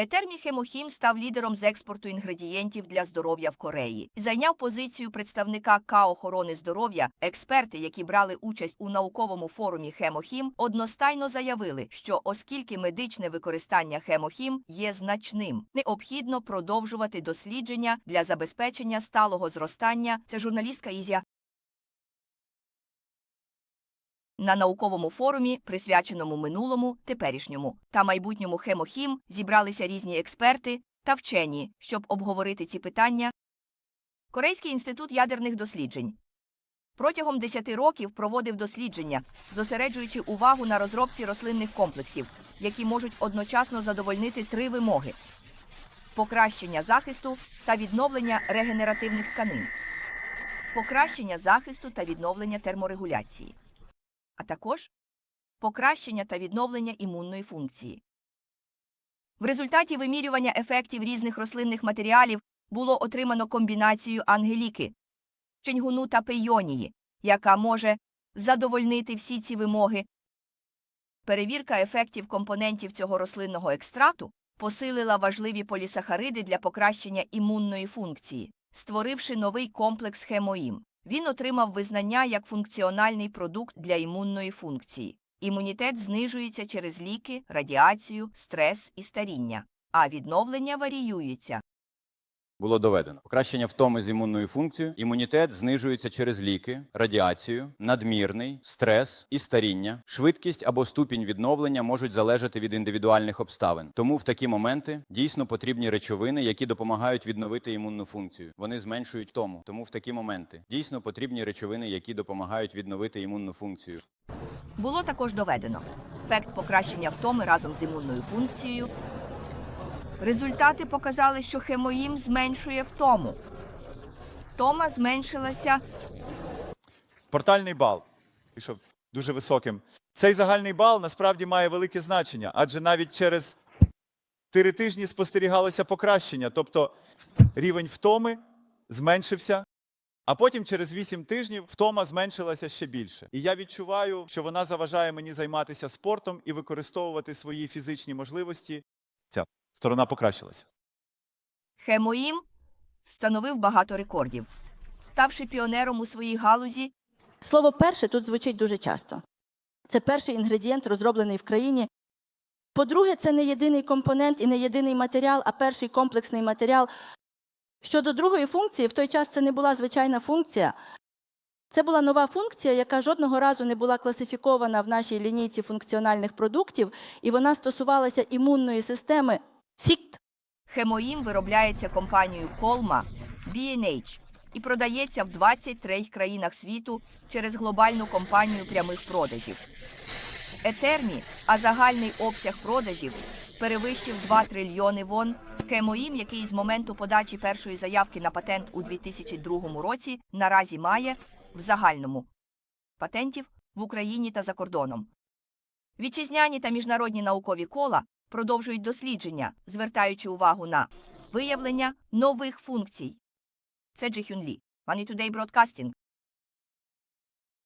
Етермі Хемохім став лідером з експорту інгредієнтів для здоров'я в Кореї. Зайняв позицію представника К охорони здоров'я. Експерти, які брали участь у науковому форумі Хемохім, одностайно заявили, що оскільки медичне використання Хемохім є значним, необхідно продовжувати дослідження для забезпечення сталого зростання. Це журналістка Ізя. На науковому форумі, присвяченому минулому, теперішньому. Та майбутньому хемохім, зібралися різні експерти та вчені, щоб обговорити ці питання. Корейський інститут ядерних досліджень. Протягом 10 років проводив дослідження, зосереджуючи увагу на розробці рослинних комплексів, які можуть одночасно задовольнити три вимоги: покращення захисту та відновлення регенеративних тканин, покращення захисту та відновлення терморегуляції а також покращення та відновлення імунної функції. В результаті вимірювання ефектів різних рослинних матеріалів було отримано комбінацію ангеліки, ченьгуну та пейонії, яка може задовольнити всі ці вимоги. Перевірка ефектів компонентів цього рослинного екстракту посилила важливі полісахариди для покращення імунної функції, створивши новий комплекс хемоїм. Він отримав визнання як функціональний продукт для імунної функції. Імунітет знижується через ліки, радіацію, стрес і старіння, а відновлення варіюється. Було доведено покращення втоми з імунною функцією, імунітет знижується через ліки, радіацію, надмірний, стрес і старіння. Швидкість або ступінь відновлення можуть залежати від індивідуальних обставин. Тому в такі моменти дійсно потрібні речовини, які допомагають відновити імунну функцію. Вони зменшують втому. Тому в такі моменти дійсно потрібні речовини, які допомагають відновити імунну функцію. Було також доведено ефект покращення втоми разом з імунною функцією. Результати показали, що хемоїм зменшує втому. Втома зменшилася Портальний бал пішов дуже високим. Цей загальний бал насправді має велике значення, адже навіть через 4 тижні спостерігалося покращення, тобто рівень втоми зменшився, а потім через 8 тижнів втома зменшилася ще більше. І я відчуваю, що вона заважає мені займатися спортом і використовувати свої фізичні можливості. Сторона покращилася. Хемоїм встановив багато рекордів, ставши піонером у своїй галузі. Слово перше тут звучить дуже часто. Це перший інгредієнт, розроблений в країні. По-друге, це не єдиний компонент і не єдиний матеріал, а перший комплексний матеріал. Щодо другої функції, в той час це не була звичайна функція. Це була нова функція, яка жодного разу не була класифікована в нашій лінійці функціональних продуктів, і вона стосувалася імунної системи СІКТ. Хемоїм виробляється компанією Колма B&H і продається в 23 країнах світу через глобальну компанію прямих продажів. Етермі, а загальний обсяг продажів перевищив 2 трильйони вон. Хемоїм, який з моменту подачі першої заявки на патент у 2002 році наразі має в загальному патентів в Україні та за кордоном. Вітчизняні та міжнародні наукові кола продовжують дослідження, звертаючи увагу на виявлення нових функцій. Це Джихюн Лі, Money Today Broadcasting.